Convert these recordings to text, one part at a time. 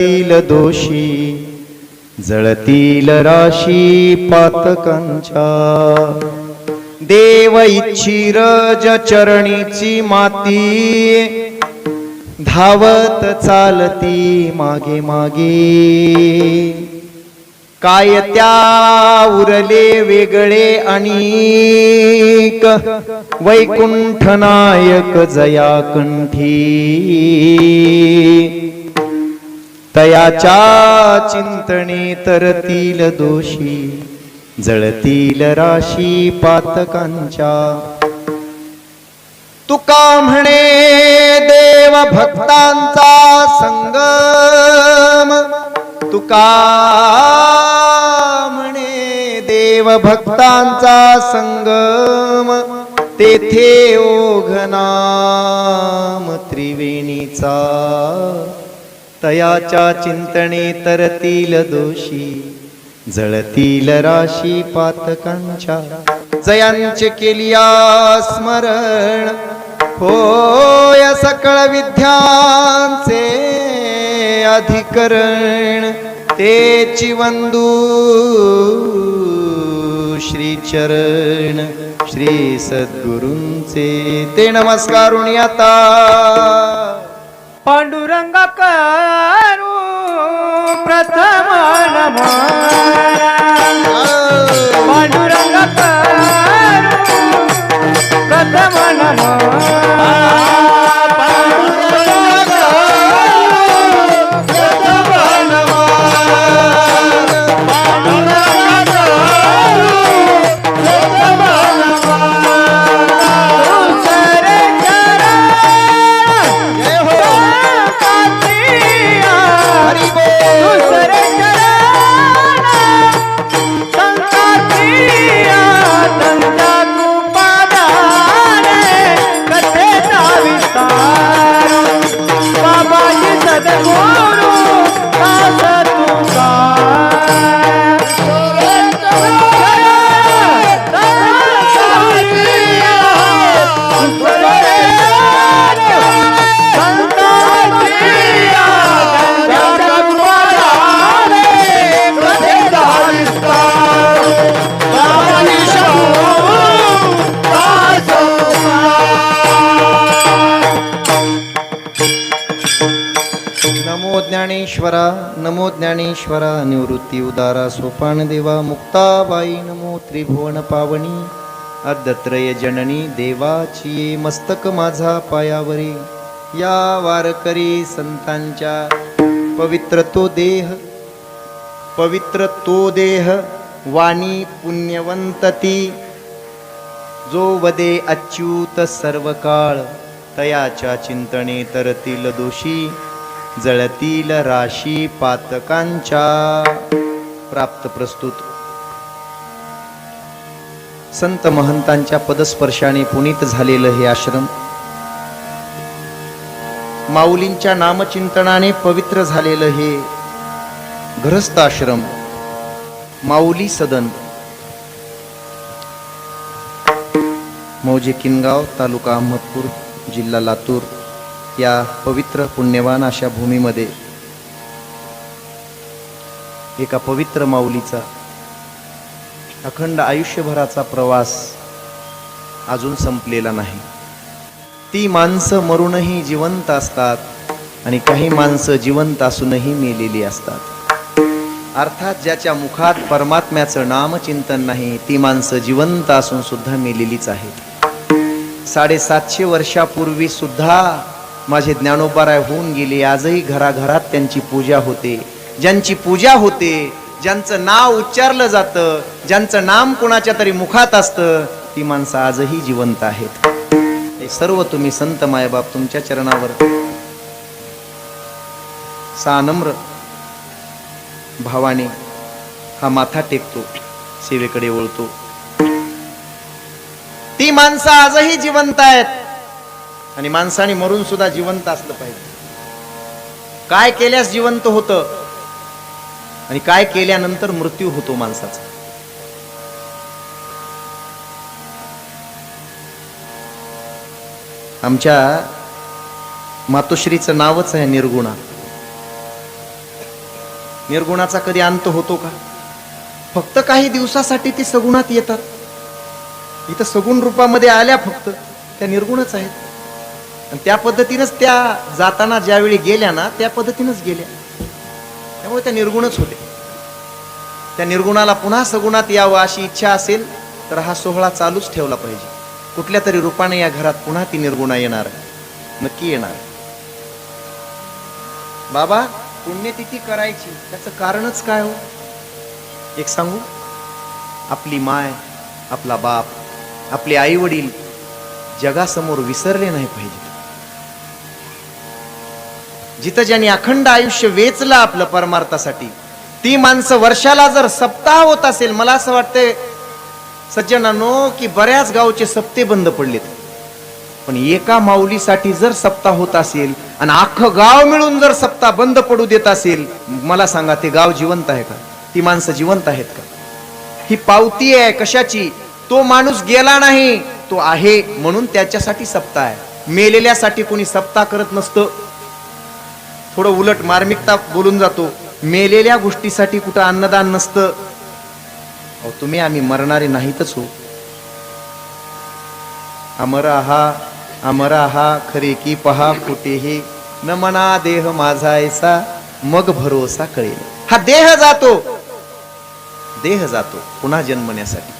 जळतील दोषी जळतील राशी पातकांच्या. देव इच्छिर ज चरणीची माती धावत चालती मागे मागे. काय त्या उरले वेगळे आणि वैकुंठ नायक जया कंठी तयाच्या चिंतने तरतील दोषी जळतील राशी पातकांच्या. तुका म्हणे देव भक्तांचा संगम तुका म्हणे देव भक्तांचा संगम तेथे ओघनाम त्रिवेणीचा. तयाच्या चिंतने तरतील दोषी जळतील राशी पातकांच्या. जयांचे केली स्मरण होय सकळ विद्यांचे अधिकरण. ते चिवंदू श्री चरण श्री सद्गुरूंचे. ते नमस्कारुणी आता पांडुरंग करू प्रथम नमः पांडुरंग ज्ञानेश्वरा निवृत्ती उदारा सोपान देवा मुक्ताबाई नमो त्रिभुवन पावनी अर्धत्रय जननी देवाची मस्तक माझा पायावरी. या वारकरी संतांच्या पवित्र तो देह पवित्र तो देह वाणी पुण्यवंतती जो वदे अच्युत सर्व काळ तयाच्या चिंतने तरतील दोषी. जळतील राशी पातकांच्या. प्राप्त प्रस्तुत. संत महंतांच्या पदस्पर्शाने पुनीत झालेलं हे आश्रम. माऊलींच्या नामचिंतनाने पवित्र झालेलं हे गृहस्थ आश्रम. माऊली सदन. मौजे किनगाव तालुका अहमदपूर जिल्हा लातूर. या पवित्र पुण्यवान अशा भूमीमध्ये एका पवित्र माऊलीचा अखंड आयुष्यभराचा प्रवास अजून संपलेला नाही. ती माणसं मरूनही जिवंत असतात आणि काही माणसं जिवंत असूनही मेलेली असतात. अर्थात ज्याच्या मुखात परमात्म्याचं नामचिंतन नाही ती माणसं जिवंत असून सुद्धा मेलेलीच आहेत. साडेसातशे वर्षापूर्वी सुद्धा माझे ज्ञानोबाराय होऊन गेले. आजही घराघरात त्यांची पूजा होते. ज्यांची पूजा होते ज्यांचं नाव उच्चारलं जातं ज्यांचं नाम कुणाच्या तरी मुखात असतं ती माणसं आजही जिवंत आहेत. हे सर्व तुम्ही संत मायबाप तुमच्या चरणावर सानम्र भावाने हा माथा टेकतो सेवेकडे वळतो. ती माणसं आजही जिवंत आहेत. आणि माणसाने मरून सुद्धा जिवंत असलं पाहिजे. काय केल्यास जिवंत होतं? आणि काय केल्यानंतर मृत्यू होतो माणसाचा? आमच्या मातोश्रीचं नावच आहे निर्गुणा. निर्गुणाचा कधी अंत होतो का? फक्त काही दिवसासाठी ती सगुणात येतात. इथं सगुण रूपामध्ये आल्या फक्त. त्या निर्गुणच आहेत. आणि त्या पद्धतीनंच त्या जाताना ज्यावेळी गेल्या ना त्या पद्धतीनंच गेल्या. त्यामुळे त्या निर्गुणच होते. त्या निर्गुणाला पुन्हा सगुणात यावं अशी इच्छा असेल तर हा सोहळा चालूच ठेवला पाहिजे. कुठल्या तरी रूपाने या घरात पुन्हा ती निर्गुणा येणार? नक्की येणार. बाबा पुण्यतिथी करायची. त्याचं कारणच काय हो? एक सांगू? आपली माय आपला बाप आपले आई वडील जगासमोर विसरले नाही पाहिजे जिथं ज्यांनी अखंड आयुष्य वेचलं आपलं परमार्थासाठी ती माणसं वर्षाला जर सप्ताह होत असेल मला असं वाटतंय सज्जनानो की बऱ्याच गावचे सप्ते बंद पडलेत. पण एका माऊलीसाठी जर सप्ताह होत असेल आणि अख्खं गाव मिळून जर सप्ताह बंद पडू देत असेल मला सांगा ते गाव जिवंत आहे का? ती माणसं जिवंत आहेत का? ही पावती आहे कशाची? तो माणूस गेला नाही तो आहे म्हणून त्याच्यासाठी सप्ताह आहे. मेलेल्यासाठी कोणी सप्ताह करत नसतं. थोडं उलट मार्मिकता बोलून जातो. मेलेल्या गोष्टीसाठी कुठं अन्नदान नसतं. अहो तुम्ही आम्ही मरणारे नाहीतच हो. अमर आहा अमर आहा खरे की पहा कुठेही न मना देह माझा ऐसा मग भरोसा कळेल. हा देह जातो. देह जातो पुन्हा जन्मण्यासाठी.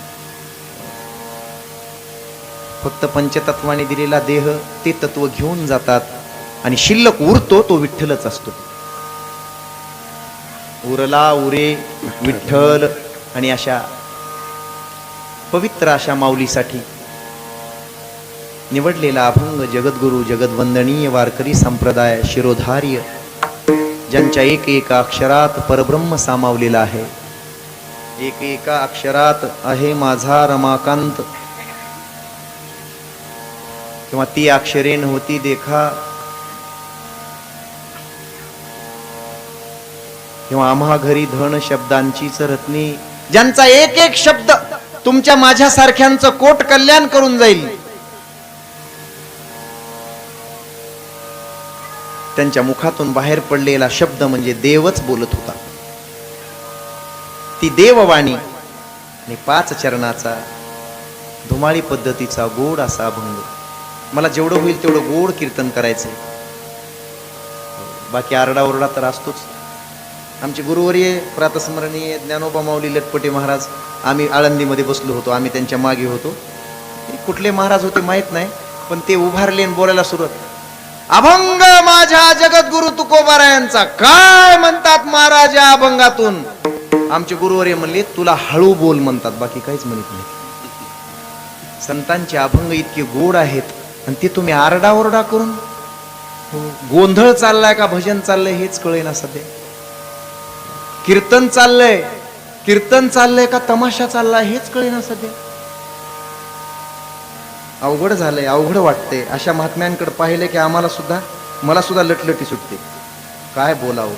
फक्त पंचतत्वाने दिलेला देह ते तत्व घेऊन जातात. आणि शिल्लक उरतो तो विठ्ठलच असतो. उरला उरे विठ्ठल आणि अशा पवित्र अशा माऊलीसाठी निवडलेला अभंग जगद्गुरु जगदवंदनीय वारकरी संप्रदाय शिरोधार्य ज्यांच्या एक एका अक्षरात परब्रह्म सामावलेला आहे. एक एका अक्षरात आहे माझा रमाकांत. किंवा ती अक्षरे नव्हती देखा किंवा आम्हा घरी धन शब्दांचीच रत्नी ज्यांचा एक एक शब्द तुमच्या माझ्यासारख्यांचं कोट कल्याण करून जाईल. त्यांच्या मुखातून बाहेर पडलेला शब्द म्हणजे देवच बोलत होता. ती देववाणी आणि पाच चरणाचा धुमाळी पद्धतीचा गोड असा अभंग. मला जेवढं होईल तेवढं गोड कीर्तन करायचंय. बाकी आरडाओरडा तर असतोच. आमचे गुरुवर्य प्रातस्मरणीय ज्ञानोबा माऊली लटपटे महाराज आम्ही आळंदीमध्ये बसलो होतो आम्ही त्यांच्या मागे होतो. कुठले महाराज होते माहीत नाही पण ते उभारले आणि बोलायला सुरुवात अभंग माझ्या जगद्गुरु तुकोबारायांचा काय म्हणतात महाराज या अभंगातून? आमचे गुरुवर्य म्हणले तुला हळू बोल म्हणतात बाकी काहीच म्हणत नाही. संतांचे अभंग इतके गोड आहेत आणि ते तुम्ही आरडाओरडा करून हो, गोंधळ चाललाय का भजन चाललंय हेच कळेना सध्या. कीर्तन चाललंय. कीर्तन चाललंय का तमाशा चाललाय हेच कळेना सध्या अवघड झालंय अवघड वाटते अशा महात्म्यांकडे पाहिले की आम्हाला सुद्धा मला सुद्धा लटलटी सुटते. काय बोलावं?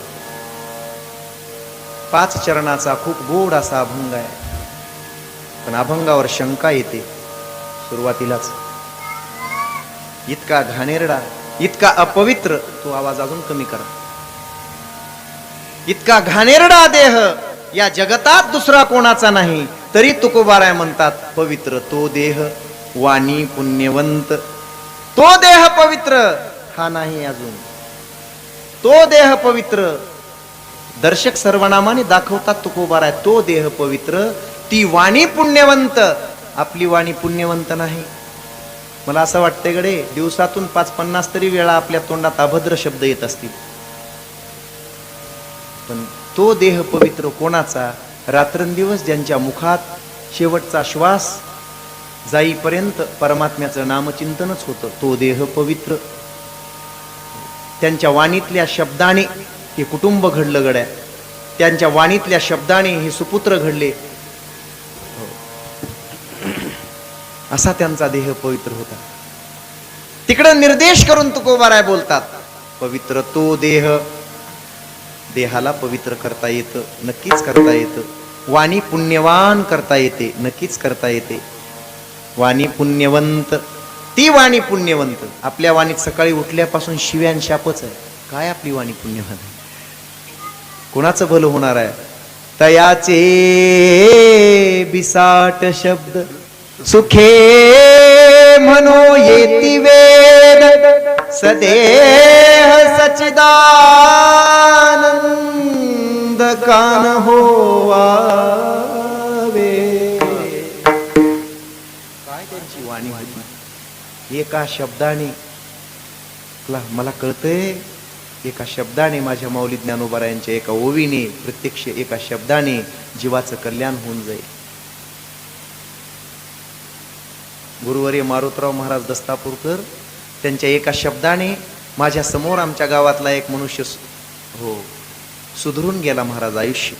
पाच चरणाचा खूप गोड असा अभंग आहे. पण अभंगावर शंका येते. सुरुवातीलाच. इतका घाणेरडा इतका अपवित्र तो आवाज अजून कमी करा. इतका घाणेरडा देह या जगतात दुसरा कोणाचा नाही. तरी तुकोबाराय म्हणतात पवित्र तो देह वाणी पुण्यवंत. तो देह पवित्र हा नाही अजून. तो देह पवित्र. दर्शक सर्वनामाने दाखवतात तुकोबाराय तो देह पवित्र ती वाणी पुण्यवंत. आपली वाणी पुण्यवंत नाही. मला असं वाटतंय गडे दिवसातून पाच पन्नास तरी वेळा आपल्या तोंडात अभद्र शब्द येत असतील. पण तो देह पवित्र कोणाचा? रात्रंदिवस ज्यांच्या मुखात शेवटचा श्वास जाईपर्यंत परमात्म्याचं नामचिंतनच होतं तो देह पवित्र. त्यांच्या वाणीतल्या शब्दाने हे कुटुंब घडलं गड्या. त्यांच्या वाणीतल्या शब्दाने हे सुपुत्र घडले. हो. असा त्यांचा देह पवित्र होता. तिकडं निर्देश करून तुकोबाराय बोलतात पवित्र तो देह देहाला पवित्र करता येतं नक्कीच करता येतं. वाणी पुण्यवान करता येते नक्कीच करता येते. वाणी पुण्यवंत ती वाणी पुण्यवंत. आपल्या वाणीत सकाळी उठल्यापासून शिव्यान शापच आहे. काय आपली वाणी पुण्यवंत कोणाचं भलं होणार आहे? तयाचे बिसाट शब्द. सुखे म्हणू येती वेद सदेह सचिदानंद कान होवावे काय त्यांची वाणी होती? एका शब्दाने मला कळतंय? एका शब्दाने माझ्या माऊली ज्ञानोबारायांच्या एका ओवीने प्रत्यक्ष एका शब्दाने जीवाचं कल्याण होऊन जाईल. गुरुवारी मारुतराव महाराज दस्तापूरकर त्यांच्या एका शब्दाने माझ्यासमोर आमच्या गावातला एक मनुष्य सु- हो सुधरून गेला महाराज आयुष्य.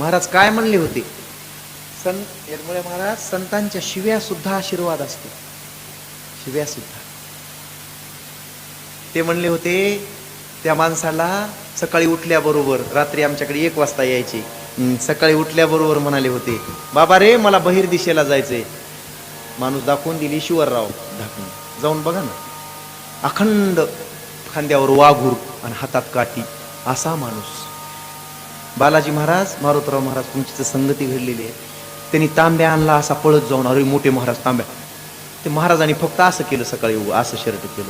महाराज काय म्हणले होते? संत निर्मळे महाराज संतांच्या शिव्या सुद्धा आशीर्वाद असतो. शिव्या सुद्धा. ते म्हणले होते त्या माणसाला सकाळी उठल्याबरोबर रात्री आमच्याकडे एक वाजता यायचे. सकाळी उठल्याबरोबर म्हणाले होते बाबा रे मला बहिर दिशेला जायचंय. माणूस दाखवून दिली शिवरराव दाखवून. जाऊन बघा ना. अखंड खांद्यावर वाघूर आणि हातात काठी असा माणूस. बालाजी महाराज मारुतराव महाराज तुमची तर संगती घडलेली आहे. त्यांनी तांब्या आणला असा पळत जाऊन अरे मोठे महाराज तांब्या. ते महाराजांनी फक्त असं केलं सकाळी उ- असं शर्ट केलं.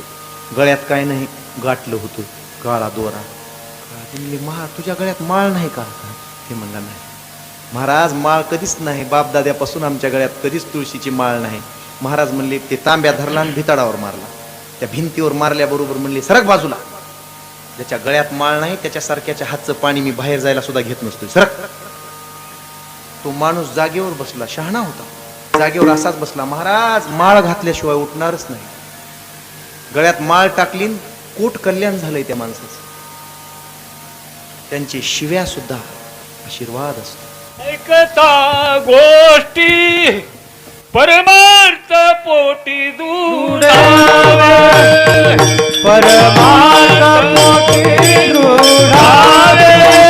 गळ्यात काय नाही गाठलं होतं काळा दोरा. ते म्हणले महा तुझ्या गळ्यात माळ नाही का? ते म्हणला नाही. महाराज माळ कधीच नाही. बापदाद्यापासून आमच्या गळ्यात कधीच तुळशीची माळ नाही. महाराज म्हणले ते तांब्या धरला आणि भिताडावर मारला. त्या भिंतीवर मारल्याबरोबर म्हणले सरक बाजूला. ज्याच्या गळ्यात माळ नाही त्याच्यासारख्याच्या हातचं पाणी मी बाहेर जायला सुद्धा घेत नसतो सरक. तो माणूस जागेवर बसला शहाणा होता. जागेवर असाच बसला महाराज माळ घातल्याशिवाय उठणारच नाही. गळ्यात माळ टाकली कोट कल्याण झालंय त्या माणसाचं. त्यांची शिव्या सुद्धा आशीर्वाद असतो ऐकता गोष्टी परमार्थ पोटी दुरावे. परमार्थ पोटी दुरावे.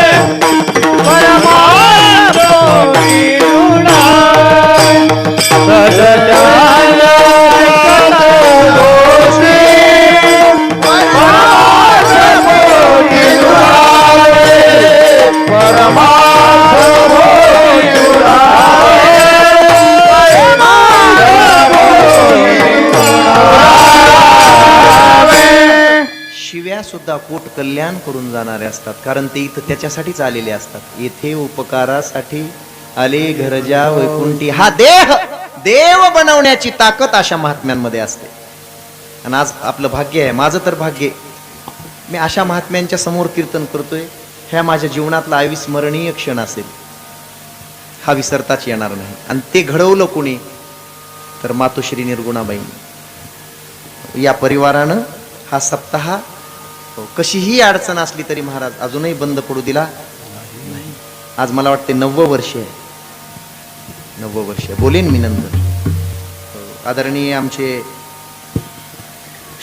पोट कल्याण करून जाणारे असतात. कारण ते इथं त्याच्यासाठीच आलेले असतात. येथे उपकारासाठी आले घरजा वैकुंठी. हा देह! देव बनवण्याची ताकद अशा महात्म्यांमध्ये असते. आणि आज आपलं भाग्य आहे. माझं तर भाग्य मी अशा महात्म्यांच्या समोर कीर्तन करतोय. ह्या माझ्या जीवनातला अविस्मरणीय क्षण असेल. हा विसरताच येणार नाही. आणि ते घडवलं कोणी? तर मातोश्री निर्गुणाबाई. या परिवारानं हा सप्ताह हो, कशीही अडचण असली तरी महाराज अजूनही बंद पडू दिला नाही. आज मला वाटते नव्वद वर्ष आहे. नव्वद वर्ष बोलेन मी नंतर. हो, आदरणीय आमचे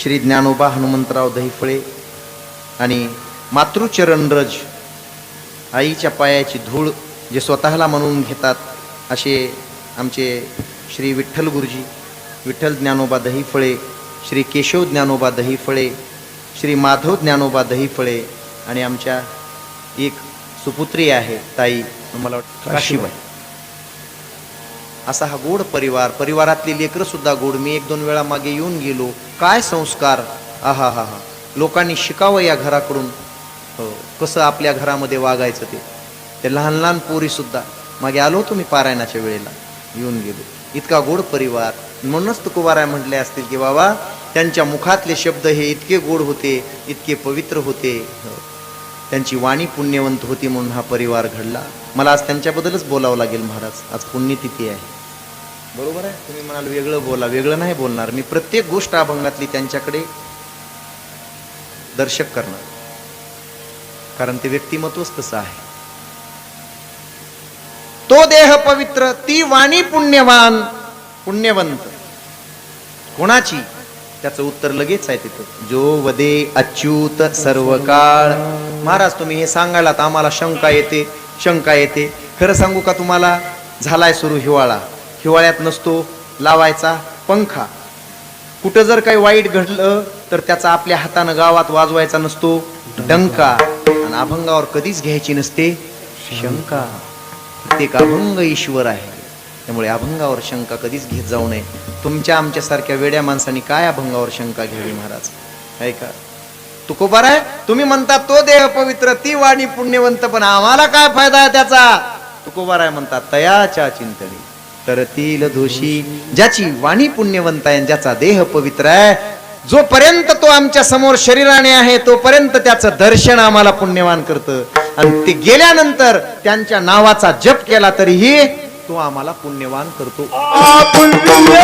श्री ज्ञानोबा हनुमंतराव दहिफळे आणि मातृचरणरज आईच्या पायाची धूळ जे स्वतःला म्हणून घेतात असे आमचे श्री विठ्ठल गुरुजी विठ्ठल ज्ञानोबा दहिफळे श्री केशव ज्ञानोबा दहिफळे श्री माधव ज्ञानोबा दहीफळे आणि आमच्या एक सुपुत्री आहे ताई मला वाटतं काशीबाई. असा हा गोड परिवार परिवारातली लेकरं सुद्धा गोड. मी एक दोन वेळा मागे येऊन गेलो. काय संस्कार? आहा हा हा. लोकांनी शिकावं या घराकडून. हो, कसं आपल्या घरामध्ये वागायचं ते. ते लहान लहान पोरी सुद्धा. मागे आलो होतो मी पारायणाच्या वेळेला. येऊन गेलो. इतका गोड परिवार. म्हणूनच तुकोबाराय म्हटले असतील की बाबा त्यांच्या मुखातले शब्द हे इतके गोड होते इतके पवित्र होते. त्यांची वाणी पुण्यवंत होती म्हणून हा परिवार घडला. मला आज त्यांच्याबद्दलच बोलावं लागेल महाराज. आज पुण्यतिथी आहे. बरोबर आहे? तुम्ही म्हणाल वेगळं बोला. वेगळं नाही बोलणार. मी प्रत्येक गोष्ट अभंगातली त्यांच्याकडे दर्शक करणार. कारण ते व्यक्तिमत्वच तसं आहे. तो देह पवित्र ती वाणी पुण्यवान पुण्यवंत. कोणाची? त्याचं उत्तर लगेच आहे तिथं. जो वदे अच्युत सर्व काळ महाराज तुम्ही हे सांगायला तर आम्हाला शंका येते शंका येते. खरं सांगू का तुम्हाला? झालाय सुरू हिवाळा. हिवाळ्यात नसतो लावायचा पंखा. कुठं जर काही वाईट घडलं तर त्याचा आपल्या हातानं गावात वाजवायचा नसतो डंका. आणि अभंगावर कधीच घ्यायची नसते शंका. प्रत्येक अभंग ईश्वर आहे. त्यामुळे अभंगावर शंका कधीच घेत जाऊ नये. तुमच्या आमच्यासारख्या वेड्या माणसांनी काय अभंगावर शंका घ्यावी महाराज? ऐका तुकोबार आहे तुम्ही म्हणता तो देह पवित्र ती वाणी पुण्यवंत पण आम्हाला काय फायदा आहे त्याचा? तुकोबार आहे म्हणतात तयाच्या चिंतनी तर तील दोषी ज्याची वाणी पुण्यवंत आहे ज्याचा देह पवित्र आहे जोपर्यंत तो आमच्यासमोर शरीराने आहे तोपर्यंत त्याचं दर्शन आम्हाला पुण्यवान करतं. आणि ते गेल्यानंतर त्यांच्या नावाचा जप केला तरीही तो आम्हाला पुण्यवान करतो. पुण्य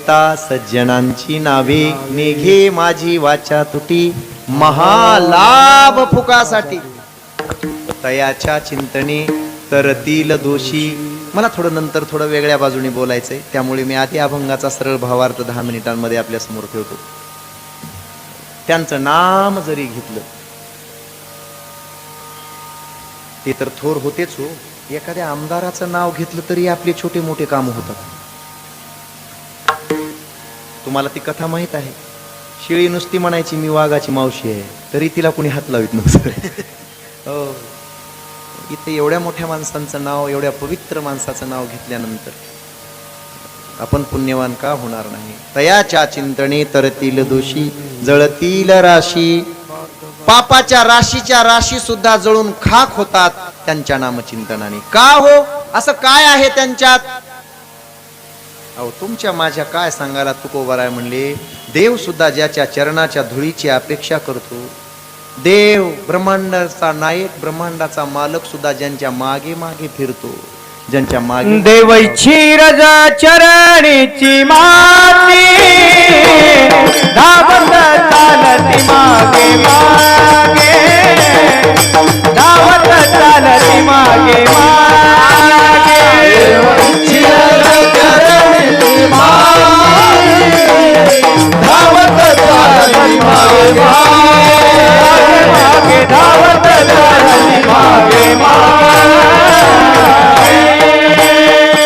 घेता सज्जनांची नावे. निघे माझी वाचा तुटी. महालाभ फुकासाठी. तयाच्या चिंतने तरतील दोषी. मला थोडं नंतर थोडं वेगळ्या बाजूने बोलायचंय. त्यामुळे मी आधी अभंगाचा सरळ भावार्थ दहा मिनिटांमध्ये आपल्यासमोर ठेवतो. त्यांचं नाम जरी घेतलं ते तर थोर होतेच हो. एखाद्या आमदाराचं नाव घेतलं तरी आपले छोटे मोठे काम होतात. तुम्हाला ती कथा माहीत आहे. शिळी नुसती म्हणायची मी वाघाची मावशी आहे. तरी तिला कुणी हात लावित नव्हतं. हो. इथे एवढ्या मोठ्या माणसांचं नाव एवढ्या पवित्र माणसाचं नाव घेतल्यानंतर आपण पुण्यवान का होणार नाही? तयाच्या चिंतने तरतील दोषी जळतील राशी. पापाच्या राशीच्या राशी सुद्धा जळून खाक होतात त्यांच्या नामचिंतनाने. का हो? असं काय आहे त्यांच्यात? अहो तुमच्या माझ्या काय सांगायला तुकोबाराय म्हणले? देव सुद्धा ज्याच्या चरणाच्या धुळीची अपेक्षा करतो. देव ब्रह्मांडाचा नायक ब्रह्मांडाचा मालक सुद्धा ज्यांच्या मागे मागे फिरतो. ज्यांच्या मागे देवैची रज चरणीची माती. धावत चालती मागे मागे. धावत चालती मागे मागे. देवैची रज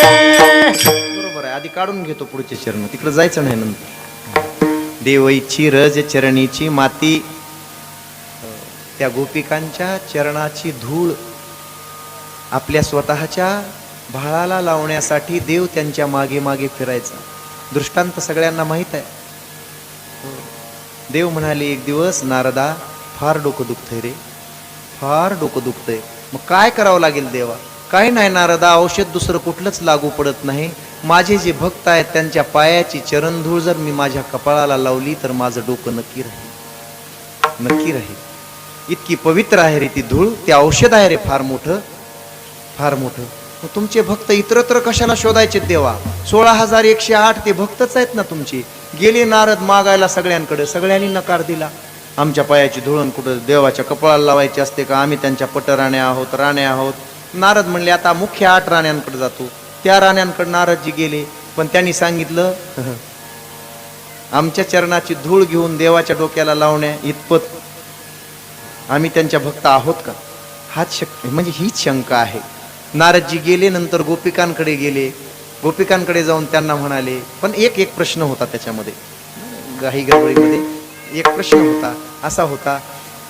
बरोबर आहे. आधी काढून घेतो पुढचे चरण. तिकडे जायचं नाही नंतर. देवईची रज चरणीची माती त्या गोपिकांच्या चरणाची धूळ आपल्या स्वतःच्या भाळाला लावण्यासाठी देव त्यांच्या मागे मागे फिरायचा. दृष्टांत सगळ्यांना माहीत आहे. देव म्हणाले एक दिवस नारदा फार डोकं दुखतंय रे. फार डोकं दुखतंय? मग काय करावं लागेल देवा? काय नाही नारदा औषध दुसरं कुठलंच लागू पडत नाही. माझे जे भक्त आहेत त्यांच्या पायाची चरणधूळ जर मी माझ्या कपाळाला लावली तर माझं डोकं नक्की राहील. नक्की राहील. इतकी पवित्र आहे रे ती धूळ. ते औषध आहे रे फार मोठं. फार मोठं. तुमचे भक्त इतरत्र कशाला शोधायचे देवा? सोळा हजार एकशे आठ ते भक्तच आहेत ना तुमचे. गेले नारद मागायला सगळ्यांकडे सगळ्यांनी नकार दिला. आमच्या पायाची धुळण कुठं देवाच्या कपाळाला लावायची असते का? आम्ही त्यांच्या पटराण्या आहोत राण्या आहोत. नारद म्हणले आता मुख्य आठ राण्यांकडे जातो. त्या राण्यांकडे नारदजी गेले पण त्यांनी सांगितलं आमच्या चरणाची धूळ घेऊन देवाच्या डोक्याला लावण्या इतपत आम्ही त्यांच्या भक्त आहोत का? हाच शक्य म्हणजे हीच शंका आहे. नारदजी गेले नंतर गोपिकांकडे गेले. गोपिकांकडे जाऊन त्यांना म्हणाले पण एक एक प्रश्न होता त्याच्यामध्ये. गाई गडबडीमध्ये एक प्रश्न होता. असा होता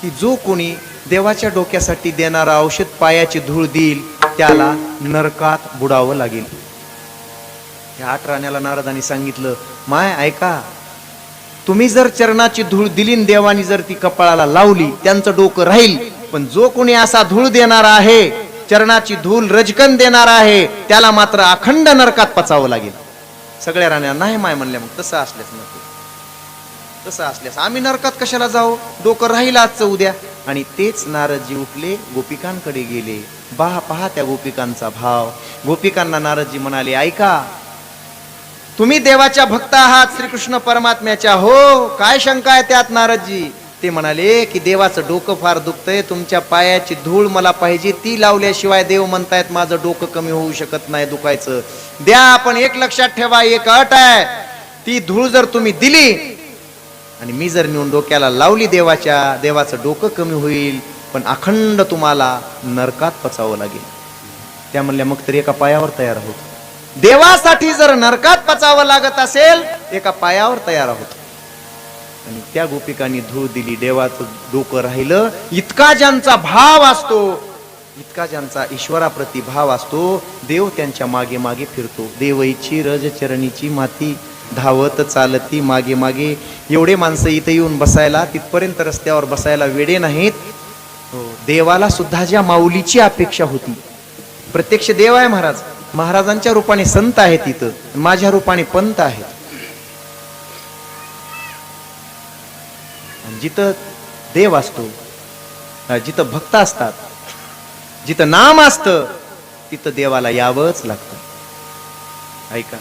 की जो कोणी देवाच्या डोक्यासाठी देणारा औषध पायाची धूळ देईल त्याला नरकात बुडावं लागेल. या आठ राण्याला नारदांनी सांगितलं माय ऐका. तुम्ही जर चरणाची धूळ दिली देवानी जर ती कपाळाला लावली त्यांचं डोकं राहील. पण जो कोणी असा धूळ देणारा आहे चरणाची धूल रजकन देणार आहे. त्याला मात्र अखंड नरकात पचावं लागेल. सगळ्या राण्या नाही माय म्हणल्या मग तसं असल्यास नको. तसं असल्यास आम्ही नरकात कशाला जाऊ? डोकं राहील आजचं उद्या. आणि तेच नारदजी उठले गोपिकांकडे गेले. बा पहा त्या गोपिकांचा भाव. गोपिकांना नारदजी म्हणाले ऐका तुम्ही देवाच्या भक्त आहात श्रीकृष्ण परमात्म्याच्या. हो काय शंका आहे त्यात नारदजी? ते म्हणाले की देवाचं डोकं फार दुखतंय तुमच्या पायाची धूळ मला पाहिजे ती लावल्याशिवाय देव म्हणतायत माझं डोकं कमी होऊ शकत नाही दुखायचं. द्या आपण एक लक्षात ठेवा एक अट आहे. ती धूळ जर तुम्ही दिली आणि मी जर नेऊन डोक्याला लावली देवाच्या देवाचं डोकं कमी होईल पण अखंड तुम्हाला नरकात पचावं लागेल. त्या म्हणल्या मग तरी एका पायावर तयार आहोत. देवासाठी जर नरकात पचावं लागत असेल एका पायावर तयार आहोत. आणि त्या गोपिकांनी धू दिली. देवाचं डोकं राहिलं. इतका ज्यांचा भाव असतो इतका ज्यांचा ईश्वराप्रती भाव असतो देव त्यांच्या मागे मागे फिरतो. देवईची रज चरणीची माती धावत चालती मागे मागे. एवढे माणसं इथे येऊन बसायला तिथपर्यंत रस्त्यावर बसायला वेडे नाहीत. हो, देवाला सुद्धा ज्या माऊलीची अपेक्षा होती. प्रत्यक्ष देव आहे महाराज. महाराजांच्या रूपाने संत आहेत इथं. माझ्या रूपाने पंत आहेत. जिथं देव असतो जिथं भक्त असतात जिथं नाम असतं तिथं देवाला यावंच लागतं. ऐका.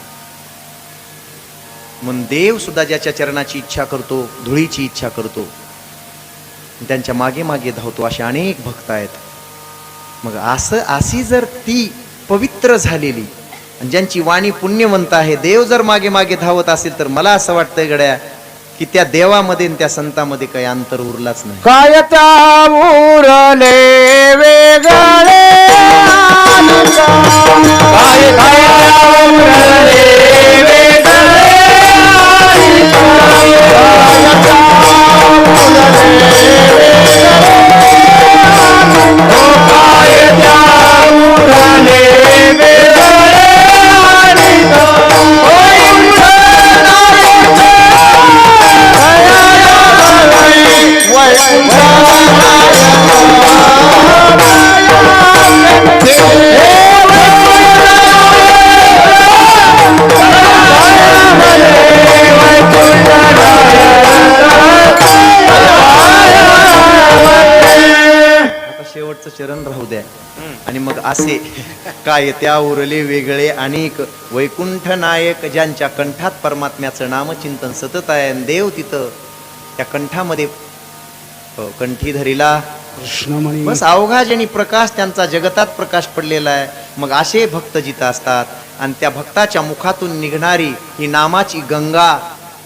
म्हणून देव सुद्धा ज्याच्या चरणाची इच्छा करतो धुळीची इच्छा करतो त्यांच्या मागे मागे धावतो असे अनेक भक्त आहेत. मग असं अशी जर ती पवित्र झालेली आणि ज्यांची वाणी पुण्यवंत आहे देव जर मागे मागे धावत असेल तर मला असं वाटतंय गड्या की त्या देवामध्ये आणि त्या संतामध्ये काही अंतर उरलाच नाही. कायता उरले वेगळे काय असे. काय त्या उरले वेगळे अनेक. वैकुंठ नायक ज्यांच्या कंठात परमात्म्याचं नामचिंतन सतत आहे आणि देव तिथं त्या कंठामध्ये अ, कंठी धरीला. कृष्णमणी. बस अवघा ज्यांनी प्रकाश त्यांचा जगतात प्रकाश पडलेला आहे. मग असे भक्त जिथं असतात आणि त्या भक्ताच्या मुखातून निघणारी ही नामाची गंगा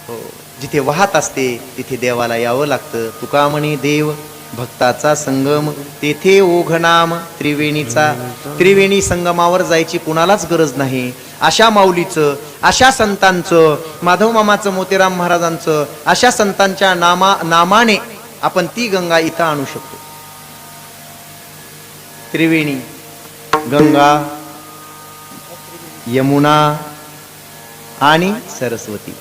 हो, जिथे वाहत असते तिथे देवाला यावं लागतं. तुका म्हणे देव भक्ताचा संगम तेथे ओघनाम त्रिवेणीचा. त्रिवेणी संगमावर जायची कुणालाच गरज नाही. अशा माऊलीचं अशा संतांचं माधव मामाचं मोतीराम महाराजांचं अशा संतांच्या नामा नामाने आपण ती गंगा इथं आणू शकतो. त्रिवेणी गंगा यमुना आणि सरस्वती.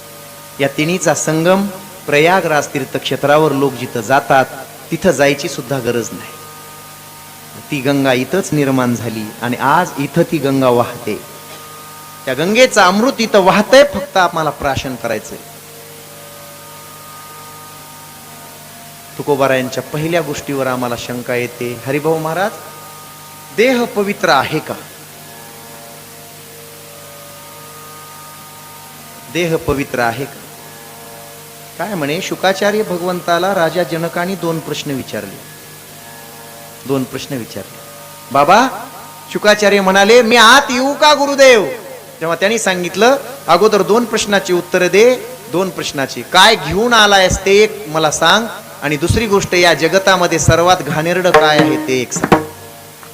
या तिन्हीचा संगम प्रयागराज तीर्थक्षेत्रावर लोक जिथं जातात तिथं जायची सुद्धा गरज नाही. ती गंगा इथंच निर्माण झाली आणि आज इथं ती गंगा वाहते. त्या गंगेचं अमृत इथं वाहतंय फक्त आम्हाला प्राशन करायचंय. तुकोबारायांच्या पहिल्या गोष्टीवर आम्हाला शंका येते हरिभाऊ महाराज देह पवित्र आहे का? देह पवित्र आहे का? काय म्हणे शुकाचार्य भगवंताला राजा जनकाने दोन प्रश्न विचारले. दोन प्रश्न विचारले. बाबा शुकाचार्य म्हणाले मी आत येऊ का गुरुदेव? तेव्हा त्यांनी सांगितलं अगोदर दोन प्रश्नाची उत्तर दे दोन प्रश्नाची. काय घेऊन आलायस ते एक मला सांग आणि दुसरी गोष्ट या जगतामध्ये सर्वात घाणेरडं काय आहे ते एक सांग.